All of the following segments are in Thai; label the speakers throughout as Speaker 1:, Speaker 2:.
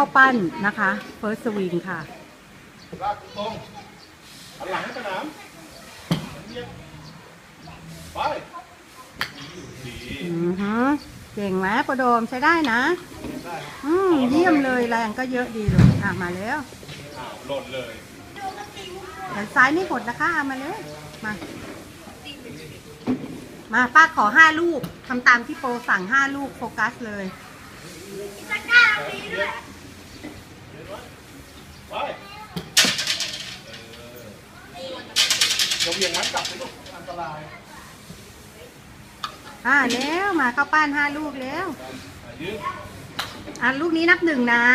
Speaker 1: เข้าปั้นนะคะ first swing ค่ะ
Speaker 2: ลากตรงหันหลังให้สนามเงียบไปดี
Speaker 1: อือฮึเก่งไหมโปรโดมใช้ได้นะ
Speaker 2: ได้
Speaker 1: อืมเยี่ยมเลยแรงก็เยอะดีเลยอะมาแล้ว
Speaker 2: อ้าวหล่นเลย
Speaker 1: แขนซ้ายนี่หดนะคะเอามาเลยมา มาป้าขอห้าลูกทำตามที่โปรสั่งห้าลูกโฟกัสเลย
Speaker 2: ไป เดี๋ยวเหวี่ยงมันกลับไปลูกอันตราย
Speaker 1: อ่าแล้วมาเข้าป้านห้าลูกแล้ว
Speaker 2: อะยืด
Speaker 1: อะลูกนี้นับหนึ่งนะ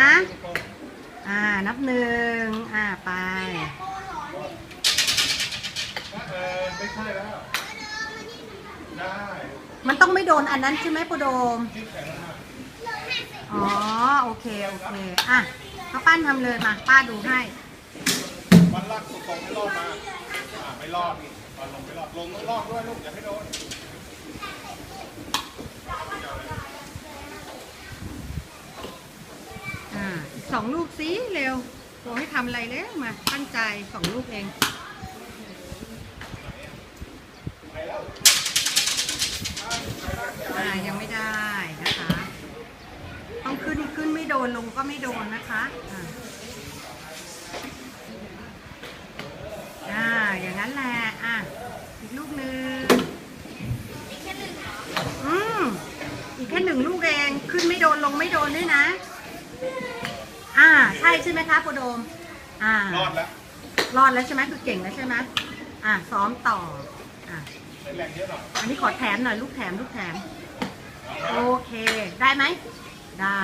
Speaker 1: อ่านับหนึ่งอ่าไป
Speaker 2: เออไม่ใช่แล้ว ได้
Speaker 1: มันต้องไม่โดนอันนั้นใช่ไหมโปรโดม
Speaker 2: ยืดแขนแล้วนะ
Speaker 1: อ๋อ โอเค โอเค อะข้าวปั้นทำเลยมา ป้าดูให้
Speaker 2: มันลากตรงๆไม่รอดมา อ่าไม่ รอดมันลงไม่รอด ลงต้องรอดด้วยลูกอย่าให้โดน
Speaker 1: อ่าอีกสองลูกสิเร็วบอกให้ทำอะไรแล้วมาตั้งใจสองลูกเองอ่ายังไม่ได้นะคะ ต้องขึ้นขึ้นไม่โดนลงก็ไม่โดนนะคะอ่าอ่า อย่างนั้นแหละ อะ อีกลูกหนึ่งอืม อีกแค่หนึ่งลูกเอง ขึ้น ไม่โดนลงไม่โดนด้วยนะ อ่า ใช่ใช่ไหมคะโปรโดม อ่า
Speaker 2: รอดแล้ว
Speaker 1: รอดแล้วใช่ไหมคือเก่งแล้วใช่ไหมอ่าซ้อมต่อ อ่า
Speaker 2: ใช้แรงเยอะหน่อย
Speaker 1: อันนี้ขอแถมหน่อยลูกแถมลูกแถม โอเค ได้ไหม ได้